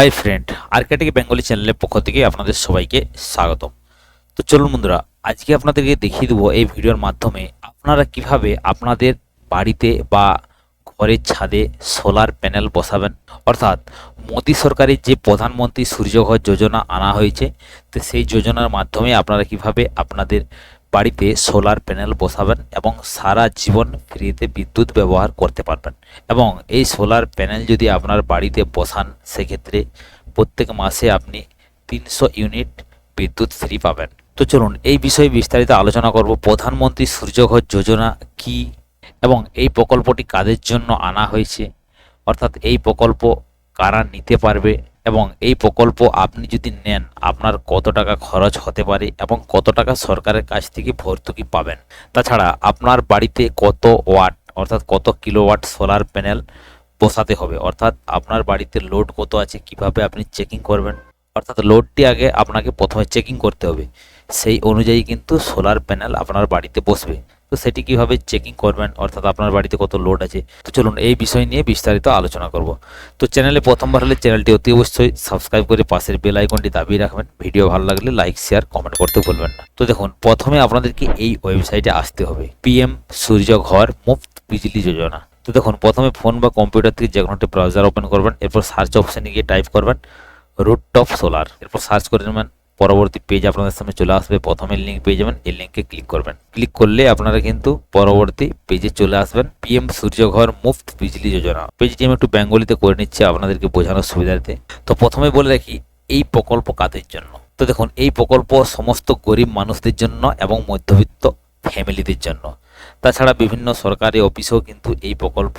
Hi friend Arctic Bengali চ্যানেলের পক্ষ থেকে আপনাদের সবাইকে স্বাগতম। তো চলুন বন্ধুরা, আজকে আপনাদেরকে দেখিয়ে দেবো এই ভিডিওর মাধ্যমে আপনারা কীভাবে আপনাদের বাড়িতে বা ঘরের ছাদে সোলার প্যানেল বসাবেন। অর্থাৎ মোদী সরকারের যে প্রধানমন্ত্রী সূর্যঘর যোজনা আনা হয়েছে, তো সেই যোজনার মাধ্যমে আপনারা কীভাবে আপনাদের বাড়িতে সোলার প্যানেল বসাবেন এবং সারা জীবন ফ্রিতে বিদ্যুৎ ব্যবহার করতে পারবেন। এবং এই সোলার প্যানেল যদি আপনার বাড়িতে বসান, সেক্ষেত্রে প্রত্যেক মাসে আপনি তিনশো ইউনিট বিদ্যুৎ ফ্রি পাবেন। তো চলুন, এই বিষয়ে বিস্তারিত আলোচনা করব। প্রধানমন্ত্রী সূর্যঘর যোজনা কি এবং এই প্রকল্পটি কাদের জন্য আনা হয়েছে? অর্থাৎ এই প্রকল্প কারা নিতে পারবে? এবং এই প্রকল্প আপনি যদি নেন, আপনার কত টাকা খরচ হতে পারে এবং কত টাকা সরকারের কাছ থেকে ভর্তুকি পাবেন। তাছাড়া আপনার বাড়িতে কত ওয়াট, অর্থাৎ কত কিলোওয়াট সোলার প্যানেল বসাতে হবে, অর্থাৎ আপনার বাড়িতে লোড কত আছে, কীভাবে আপনি চেকিং করবেন, অর্থাৎ লোডটি আগে আপনাকে প্রথমে চেকিং করতে হবে। সেই অনুযায়ী কিন্তু সোলার প্যানেল আপনার বাড়িতে বসবে। তো সেটি কীভাবে চেকিং করবেন? অর্থাৎ আপনার বাড়িতে কত লোড আছে? তো চলুন এই বিষয় নিয়ে বিস্তারিত আলোচনা করব। তো চ্যানেলে প্রথমবার হলে চ্যানেলটি অতি অবশ্যই সাবস্ক্রাইব করে পাশের বেল আইকনটি দাবিয়ে রাখবেন। ভিডিও ভালো লাগলে লাইক শেয়ার কমেন্ট করতে ভুলবেন না। তো দেখুন, প্রথমে আপনাদেরকে এই ওয়েবসাইটে আসতে হবে। পিএম সূর্য ঘর মুফত বিজলি যোজনা তো দেখুন, প্রথমে ফোন বা কম্পিউটার থেকে যে কোনো একটি ব্রাউজার ওপেন করবেন, এরপর সার্চ অপশানে গিয়ে টাইপ করবেন রুট টপ সোলার এরপর সার্চ করে নেবেন পরবর্তী পেজ আপনাদের সামনে চলে আসবে। প্রথমে লিঙ্ক পেয়ে যাবেন। এই লিঙ্কে ক্লিক করবেন। ক্লিক করলে আপনারা কিন্তু পরবর্তী পেজে চলে আসবেন। পিএম সূর্যঘর মুফত বিজলি যোজনা পেজটি আমি একটু বেঙ্গলিতে করে নিচ্ছি আপনাদেরকে বোঝানোর সুবিধার্থে। তো প্রথমে বলে রাখি, এই প্রকল্প কাদের জন্য? তো দেখুন, এই প্রকল্প সমস্ত গরিব মানুষদের জন্য এবং মধ্যবিত্ত ফ্যামিলিদের জন্য। তাছাড়া বিভিন্ন সরকারি অফিসেও কিন্তু এই প্রকল্প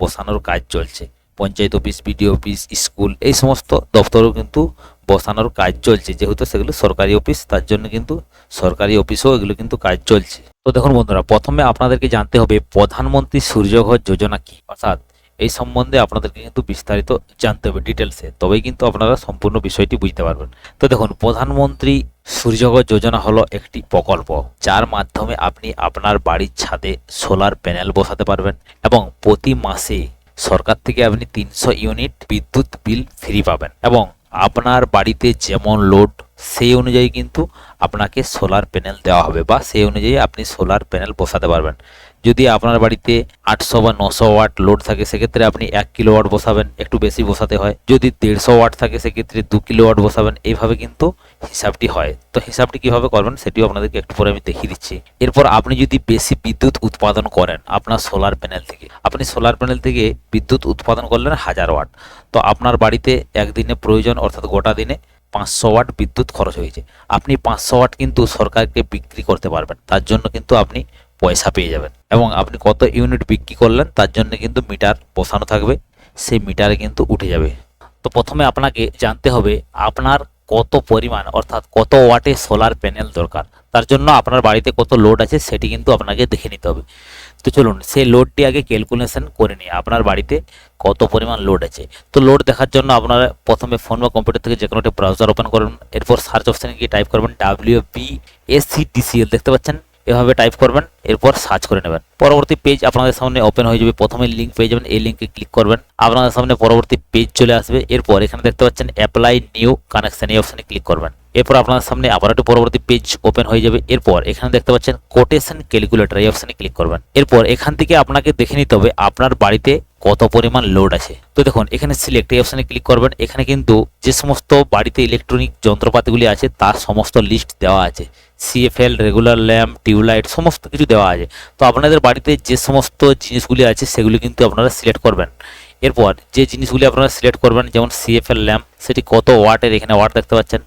বসানোর কাজ চলছে। Panchayat office BDO office, school, এই সমস্ত দপ্তরেও কিন্তু বসানোর কাজ চলছে। যেহেতু সেগুলো সরকারি অফিস, তার জন্য কিন্তু সরকারি অফিসেও এগুলো কিন্তু কাজ চলছে। তো দেখুন বন্ধুরা, প্রথমে আপনাদেরকে জানতে হবে প্রধানমন্ত্রী সূর্যঘর যোজনা কি? অর্থাৎ এই সম্বন্ধে আপনাদেরকে কিন্তু বিস্তারিত জানতে হবে ডিটেলসে। তবেই কিন্তু আপনারা সম্পূর্ণ বিষয়টি বুঝতে পারবেন। তো দেখুন, প্রধানমন্ত্রী সূর্যঘর যোজনা হলো একটি প্রকল্প। যার মাধ্যমে আপনি আপনার বাড়ির ছাদে সোলার প্যানেল বসাতে পারবেন এবং প্রতি মাসে সরকার থেকে আপনি তিনশো ইউনিট বিদ্যুৎ বিল ফ্রি পাবেন। এবং আপনার বাড়িতে যেমন লোড সেই অনুযায়ী কিন্তু আপনাকে সোলার প্যানেল দেওয়া হবে বা সেই অনুযায়ী আপনি সোলার প্যানেল বসাতে পারবেন। যদি আপনার বাড়িতে আটশো বা নশো ওয়াট লোড থাকে, সেক্ষেত্রে আপনি এক কিলো ওয়াট বসাবেন, একটু বেশি বসাতে হয়। যদি দেড়শো ওয়াট থাকে, সেক্ষেত্রে দু কিলো ওয়াট বসাবেন। এইভাবে কিন্তু হিসাবটি হয়। তো হিসাবটি কীভাবে করবেন, সেটিও আপনাদেরকে একটু পরে আমি দেখিয়ে দিচ্ছি। এরপর আপনি যদি বেশি বিদ্যুৎ উৎপাদন করেন আপনার সোলার প্যানেল থেকে, আপনি সোলার প্যানেল থেকে বিদ্যুৎ উৎপাদন করলেন হাজার ওয়াট। তো আপনার বাড়িতে একদিনে প্রয়োজন, অর্থাৎ গোটা দিনে পাঁচশো ওয়াট বিদ্যুৎ খরচ হয়েছে। আপনি পাঁচশো ওয়াট কিন্তু সরকারকে বিক্রি করতে পারবেন, তার জন্য কিন্তু আপনি পয়সা পেয়ে যাবেন। এবং আপনি কত ইউনিট বিক্রি করলেন, তার জন্য কিন্তু মিটার বসানো থাকবে, সেই মিটারে কিন্তু উঠে যাবে। তো প্রথমে আপনাকে জানতে হবে, আপনার কত পরিমাণ, অর্থাৎ কত ওয়াটে সোলার প্যানেল দরকার, তার জন্য আপনার বাড়িতে কত লোড আছে, সেটি কিন্তু আপনাকে দেখে নিতে হবে। তো চলুন, সেই লোডটি আগে ক্যালকুলেশন করে নিই। আপনার বাড়িতে কত পরিমাণ লোড আছে? তো লোড দেখার জন্য আপনারা প্রথমে ফোন বা কম্পিউটার থেকে যে কোনো একটা ব্রাউজার ওপেন করবেন এরপর সার্চ অপশানে গিয়ে টাইপ করবেন W B S C DCL দেখতে পাচ্ছেন? এভাবে টাইপ করবেন, এরপর সার্চ করে নেবেন। পরবর্তী পেজ আপনাদের সামনে ওপেন হয়ে যাবে। প্রথমে লিঙ্ক পেয়ে যাবেন, এই লিঙ্কে ক্লিক করবেন। আপনাদের সামনে পরবর্তী পেজ চলে আসবে। এরপর এখানে দেখতে পাচ্ছেন অ্যাপ্লাই নিউ কানেকশন এই অপশানে ক্লিক করবেন। এরপর আপনার সামনে আবার একটু পরবর্তী পেজ ওপেন হয়ে যাবে। এরপর এখানে দেখতে পাচ্ছেন কোটেশন ক্যালকুলেটর এই অপশানে ক্লিক করবেন। এরপর এখান থেকে আপনাকে দেখে নিতে হবে আপনার বাড়িতে কত পরিমাণ লোড আছে। তো দেখুন, এখানে সিলেক্ট এই অপশানে ক্লিক করবেন। এখানে কিন্তু যে সমস্ত বাড়িতে ইলেকট্রনিক যন্ত্রপাতিগুলি আছে, তার সমস্ত লিস্ট দেওয়া আছে। সিএফএল রেগুলার ল্যাম্প টিউবলাইট, সমস্ত কিছু দেওয়া আছে। তো আপনাদের বাড়িতে যে সমস্ত জিনিসগুলি আছে, সেগুলি কিন্তু আপনারা সিলেক্ট করবেন। এরপর যে জিনিসগুলি আপনারা সিলেক্ট করবেন, যেমন সিএফএল ল্যাম্প সেটি কত ওয়াটের এখানে ওয়াট দেখতে পাচ্ছেন।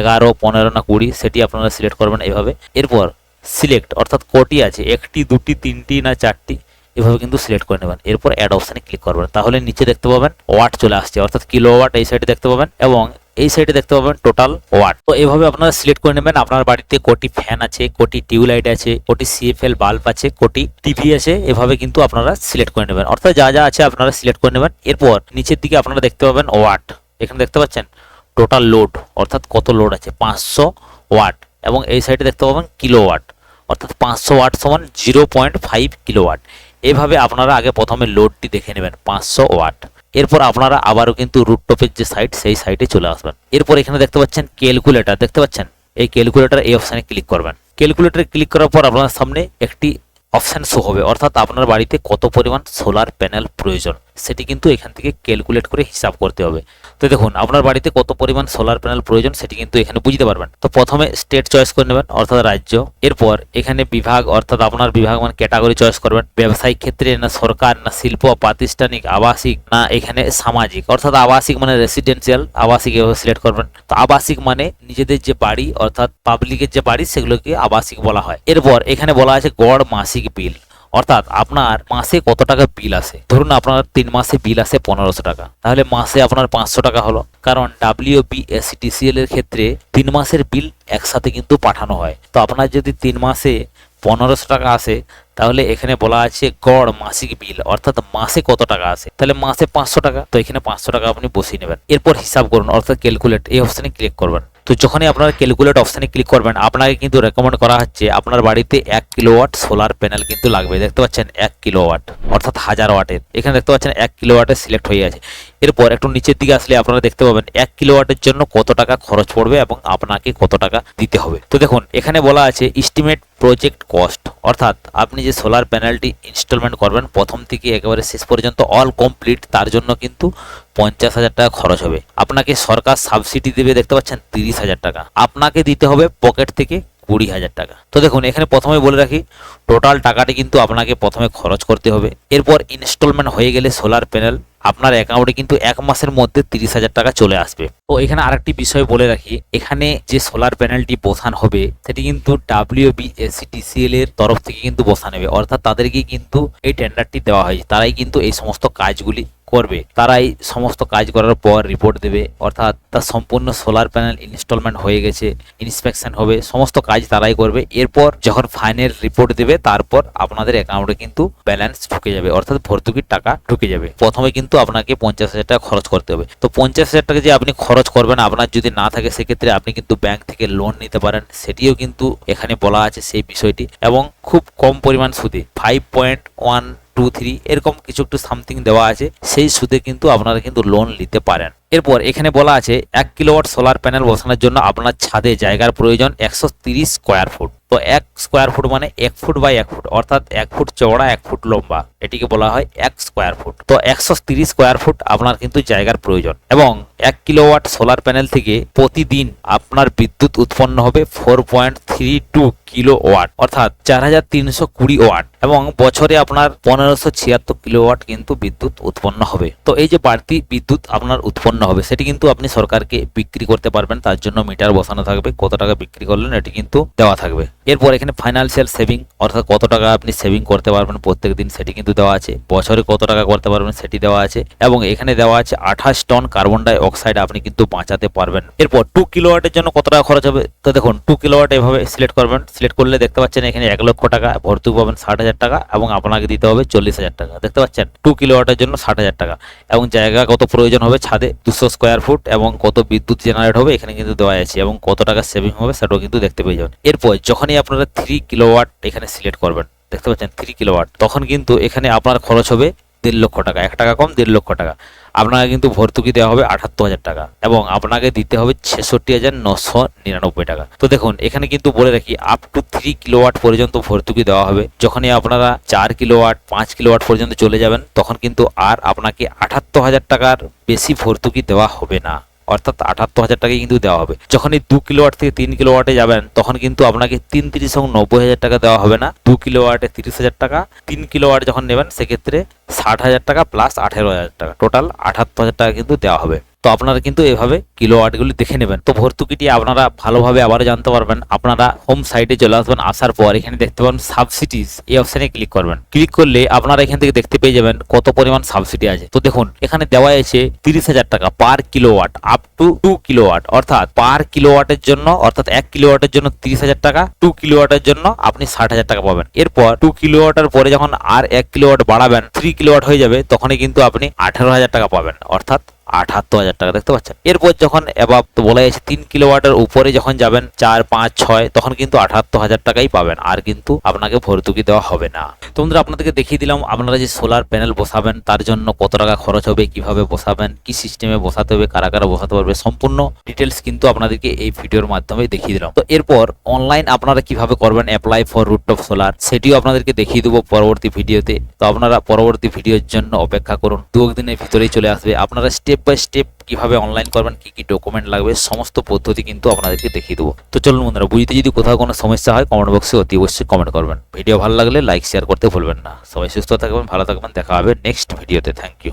এগারো, পনেরো না কুড়ি, সেটি আপনারা সিলেক্ট করবেন এভাবে এরপর সিলেক্ট অর্থাৎ কটি আছে, একটি, দুটি, তিনটি না চারটি, এভাবে কিন্তু সিলেক্ট করে নেবেন। এরপর অ্যাড অপশানে ক্লিক করবেন। তাহলে নিচে দেখতে পাবেন ওয়াট চলে আসছে, অর্থাৎ কিলো ওয়াট এই সাইডে দেখতে পাবেন এবং এই সাইডে দেখতে পাবেন টোটাল ওয়াট তো এভাবে আপনারা সিলেক্ট করে নেবেন। আপনার বাড়িতে কোটি ফ্যান আছে, কোটি টিউবলাইট আছে, কোটি সিএফএল বাল্ব আছে, কোটি টিভি আছে, এভাবে কিন্তু আপনারা সিলেক্ট করে নেবেন। অর্থাৎ যা যা আছে আপনারা সিলেক্ট করে নেবেন। এরপর নিচের দিকে আপনারা দেখতে পাবেন ওয়াট এখানে দেখতে পাচ্ছেন? টোটাল লোড অর্থাৎ কত লোড আছে? পাঁচশো ওয়াট। এবং এই সাইডে দেখতে পাবেন কিলো ওয়াট অর্থাৎ পাঁচশো ওয়াট সমান zero point five kilowatt এভাবে আপনারা আগে প্রথমে লোডটি দেখে নেবেন, পাঁচশো ওয়াট। এরপর আপনারা আবারও কিন্তু রুটটপের যে সাইট সেই সাইটে চলে আসবেন। এরপর এখানে দেখতে পাচ্ছেন ক্যালকুলেটর দেখতে পাচ্ছেন? এই ক্যালকুলেটর এই অপশানে ক্লিক করবেন। ক্যালকুলেটরে ক্লিক করার পর আপনার সামনে একটি অপশান শো হবে, অর্থাৎ আপনার বাড়িতে কত পরিমাণ সোলার প্যানেল প্রয়োজন। সেটি কিন্তু এখান থেকে ক্যালকুলেট করে হিসাব করতে হবে। তো দেখুন, আপনার বাড়িতে কত পরিমাণ সোলার প্যানেল প্রয়োজন সেটি কিন্তু এখানে বুঝতে পারবেন। তো প্রথমে স্টেট চয়েস করে নেবেন, অর্থাৎ রাজ্য। এরপর এখানে বিভাগ, অর্থাৎ আপনার বিভাগ মানে ক্যাটাগরি চয়েস করবেন। ব্যবসায়িক ক্ষেত্রে না সরকার, না শিল্প, প্রাতিষ্ঠানিক, আবাসিক, না এখানে সামাজিক। অর্থাৎ আবাসিক মানে রেসিডেন্সিয়াল আবাসিক এভাবে সিলেক্ট করবেন। তো আবাসিক মানে নিজেদের যে বাড়ি, অর্থাৎ পাবলিকের যে বাড়ি, সেগুলোকে আবাসিক বলা হয়। এরপর এখানে বলা আছে গড় মাসিক বিল অর্থাৎ আপনার মাসে কত টাকা বিল আসে? ধরুন আপনার তিন মাসে বিল আসে পনেরোশো টাকা। তাহলে মাসে আপনার পাঁচশো টাকা হলো। কারণ ডাব্লিউ বি এসিটিসিএল এর ক্ষেত্রে তিন মাসের বিল একসাথে কিন্তু পাঠানো হয়। তো আপনার যদি তিন মাসে পনেরোশো টাকা আসে তাহলে এখানে বলা আছে গড় মাসিক বিল, অর্থাৎ মাসে কত টাকা আসে তাহলে মাসে পাঁচশো টাকা। তো এখানে পাঁচশো টাকা আপনি বসিয়ে নেবেন। এরপর হিসাব করুন, অর্থাৎ ক্যালকুলেট এই অপশানে ক্লিক করবেন। তো যখনই আপনারা ক্যালকুলেট অপশানে ক্লিক করবেন, আপনাকে কিন্তু রেকমেন্ড করা হচ্ছে, আপনার বাড়িতে এক কিলোওয়াট সোলার প্যানেল কিন্তু লাগবে। দেখতে পাচ্ছেন, এক কিলোওয়াট অর্থাৎ হাজার ওয়াটের। এখানে দেখতে পাচ্ছেন, এক কিলোওয়াটের সিলেক্ট হয়ে আছে। এরপর একটু নিচের দিকে আসলে আপনারা দেখতে পাবেন এক কিলোওয়াটের জন্য কত টাকা খরচ পড়বে এবং আপনাকে কত টাকা দিতে হবে। তো দেখুন, এখানে বলা আছে এস্টিমেট প্রজেক্ট কস্ট অর্থাৎ আপনি যে সোলার প্যানেলটি ইনস্টলমেন্ট করবেন, প্রথম থেকে একেবারে শেষ পর্যন্ত অল কমপ্লিট তার জন্য কিন্তু পঞ্চাশ হাজার টাকা খরচ হবে। আপনাকে সরকার সাবসিডি দেবে, দেখতে পাচ্ছেন, তিরিশ হাজার টাকা। আপনাকে দিতে হবে পকেট থেকে কুড়ি হাজার টাকা। তো দেখুন, এখানে প্রথমে বলে রাখি টোটাল টাকাটি কিন্তু আপনাকে প্রথমে খরচ করতে হবে। এরপর ইনস্টলমেন্ট হয়ে গেলে সোলার প্যানেল আপনার অ্যাকাউন্টে কিন্তু এক মাসের মধ্যে তিরিশ হাজার টাকা চলে আসবে। তো এখানে আরেকটি বিষয় বলে রাখি, এখানে যে সোলার প্যানেলটি বসান হবে, সেটি কিন্তু ডাব্লিউ বি এসিটিসিএল এর তরফ থেকে কিন্তু বসানো হবে। অর্থাৎ তাদেরকে কিন্তু এই টেন্ডারটি দেওয়া হয়েছে তারাই কিন্তু এই সমস্ত কাজগুলি করবে। তারাই সমস্ত কাজ করার পর রিপোর্ট দেবে, অর্থাৎ তার সম্পূর্ণ সোলার প্যানেল ইনস্টলমেন্ট হয়ে গেছে ইন্সপেকশন হবে, সমস্ত কাজ তারাই করবে। এরপর যখন ফাইনাল রিপোর্ট দেবে, তারপর আপনাদের অ্যাকাউন্টে কিন্তু ব্যালেন্স ঢুকে যাবে, অর্থাৎ ভর্তুকির টাকা ঢুকে যাবে। প্রথমে কিন্তু আপনাকে পঞ্চাশ হাজার টাকা খরচ করতে হবে। তো পঞ্চাশ হাজার টাকা যে আপনি খরচ করবেন, আপনার যদি না থাকে, সেক্ষেত্রে আপনি কিন্তু ব্যাংক থেকে লোন নিতে পারেন। সেটিও কিন্তু এখানে বলা আছে সেই বিষয়টি। এবং খুব কম পরিমাণ সুদে five point one two three এরকম কিছু একটু সামথিং দেওয়া আছে। সেই সুদে কিন্তু আপনারা কিন্তু লোন নিতে পারেন। এরপর এখানে বলা আছে, এক কিলোওয়াট সোলার প্যানেল বসানোর জন্য আপনার ছাদে জায়গার প্রয়োজন একশো তিরিশ স্কোয়ার ফুট তো এক স্কোয়ার ফুট মানে এক ফুট বাই এক ফুট অর্থাৎ এক ফুট চওড়া, এক ফুট লম্বা। এটিকে বলা হয় এক স্কোয়ার ফুট তো একশো তিরিশ স্কোয়ার ফুট আপনার কিন্তু জায়গার প্রয়োজন। এবং এক কিলোওয়াট সোলার প্যানেল থেকে প্রতিদিন আপনার বিদ্যুৎ উৎপন্ন হবে four point three two kilowatt অর্থাৎ চার হাজার তিনশো কুড়ি ওয়াট এবং বছরে আপনার পনেরোশো ছিয়াত্তর কিলোওয়াট কিন্তু বিদ্যুৎ উৎপন্ন হবে। তো এই যে বাড়তি বিদ্যুৎ আপনার উৎপন্ন হবে। সেটি কিন্তু আপনি সরকারকে বিক্রি করতে পারবেন, তার জন্য মিটার বসানো থাকবে, কত টাকা বিক্রি করলেন এটি কিন্তু দেওয়া থাকবে। এরপর এখানে ফাইন্যান্সিয়াল সেভিং অর্থাৎ কত টাকা আপনি সেভিং করতে পারবেন প্রত্যেক দিন সেটি কিন্তু দেওয়া আছে। বছরে কত টাকা করতে পারবেন সেটি দেওয়া আছে। এবং এখানে দেওয়া আছে আঠাশ টন কার্বন ডাই অক্সাইড আপনি কিন্তু বাঁচাতে পারবেন। এরপর টু কিলোওয়াটের জন্য কত টাকা খরচ হবে? তো দেখুন টু কিলোওয়াট এভাবে সিলেক্ট করবেন। সিলেক্ট করলে দেখতে পাচ্ছেন এখানে এক লক্ষ টাকা ভর্তুকি পাবেন ষাট হাজার টাকা এবং আপনাকে দিতে হবে চল্লিশ হাজার টাকা। দেখতে পাচ্ছেন? টু কিলোওয়াটের জন্য ষাট হাজার টাকা। এবং জায়গা কত প্রয়োজন হবে? ছাদে দুশো স্কোয়ার ফুট এবং কত বিদ্যুৎ জেনারেট হবে এখানে কিন্তু দেওয়া আছে এবং কত টাকা সেভিং হবে সেটাও কিন্তু দেখতে পেয়ে যাবেন। এরপর যখনই আপনারা থ্রি কিলোওয়াট এখানে সিলেক্ট করবেন, দেখতে পাচ্ছেন থ্রি কিলোওয়াট তখন কিন্তু এখানে আপনার খরচ হবে দেড় লক্ষ টাকা, এক টাকা কম দেড় লক্ষ টাকা। আপনাকে কিন্তু ভর্তুকি দেওয়া হবে আটাত্তর হাজার টাকা এবং আপনাকে দিতে হবে ছেষট্টি হাজার নশো নিরানব্বই টাকা। তো দেখুন, এখানে কিন্তু বলে রাখি আপ টু থ্রি কিলোওয়াট পর্যন্ত ভর্তুকি দেওয়া হবে। যখনই আপনারা চার কিলোওয়াট পাঁচ কিলোওয়াট পর্যন্ত চলে যাবেন, তখন কিন্তু আর আপনাকে আটাত্তর হাজার টাকার বেশি ভর্তুকি দেওয়া হবে না। অর্থাৎ আটাত্তর হাজার টাকা কিন্তু দেওয়া হবে। যখন এই দু কিলোওয়াট থেকে তিন কিলোওয়াটে যাবেন, তখন কিন্তু আপনাকে তিন তিরিশ এবং নব্বই হাজার টাকা দেওয়া হবে না। দু কিলোওয়াটে তিরিশ হাজার টাকা, তিন কিলোওয়াট যখন নেবেন, সেক্ষেত্রে ষাট হাজার টাকা প্লাস আঠেরো হাজার টাকা। টোটাল আঠাত্তর হাজার টাকা কিন্তু দেওয়া হবে। তো আপনারা কিন্তু এভাবে কিলোওয়াটগুলি দেখে নেবেন। তো ভর্তুকিটি আপনারা ভালোভাবে আবার জানতে পারবেন। আপনারা হোম সাইটে চলে আসবেন, আসার পর এখানে দেখতে পাবেন সাবসিডিজ এই অপশানে ক্লিক করবেন। ক্লিক করলে আপনারা এখান থেকে দেখতে পেয়ে যাবেন কত পরিমাণ সাবসিডি আছে। তো দেখুন, এখানে দেওয়া আছে তিরিশ হাজার টাকা per kilowatt up to two kilowatt অর্থাৎ পার কিলোওয়াটের জন্য, অর্থাৎ এক কিলোওয়াটের জন্য তিরিশ হাজার টাকা টু কিলোওয়াটের জন্য আপনি ষাট হাজার টাকা পাবেন। এরপর টু কিলো কিলোওয়াটের পরে যখন আর এক কিলোওয়াট বাড়াবেন থ্রি কিলোওয়াট হয়ে যাবে তখনই কিন্তু আপনি আঠারো হাজার টাকা পাবেন। অর্থাৎ আঠাত্তর হাজার টাকা, দেখতে পাচ্ছেন? এরপর যখন এবার তো বলা যাচ্ছে তিন কিলোওয়াটের উপরে যখন যাবেন চার, পাঁচ, ছয়, তখন কিন্তু আঠাত্তর হাজার টাকাই পাবেন, আর কিন্তু আপনাকে ভর্তুকি দেওয়া হবে না। তো বন্ধুরা, আপনাদেরকে দেখিয়ে দিলাম, আপনারা যে সোলার প্যানেল বসাবেন, তার জন্য কত টাকা খরচ হবে, কীভাবে বসাবেন, কি সিস্টেমে বসাতে হবে, কারা কারা বসাতে পারবে, সম্পূর্ণ ডিটেলস কিন্তু আপনাদেরকে এই ভিডিওর মাধ্যমে দেখিয়ে দিলাম। তো এরপর অনলাইন আপনারা কীভাবে করবেন অ্যাপ্লাই ফর রুটটপ সোলার সেটিও আপনাদেরকে দেখিয়ে দেবো পরবর্তী ভিডিওতে। তো আপনারা পরবর্তী ভিডিওর জন্য অপেক্ষা করুন, দু একদিনের ভিতরেই চলে আসবে। আপনারা স্টেপ বাই স্টেপ কীভাবে অনলাইন করবেন, কি কি ডকুমেন্ট লাগবে, সমস্ত পদ্ধতি কিন্তু আপনাদেরকে দেখিয়ে দেবো। তো চলুন বন্ধুরা, বুঝতে যদি কোথাও কোনো সমস্যা হয় কমেন্ট বক্সে অতি অবশ্যই কমেন্ট করবেন। ভিডিও ভালো লাগলে লাইক শেয়ার করতে ভুলবেন না। সবাই সুস্থ থাকবেন, ভালো থাকবেন, দেখা হবে নেক্সট ভিডিওতে থ্যাংক ইউ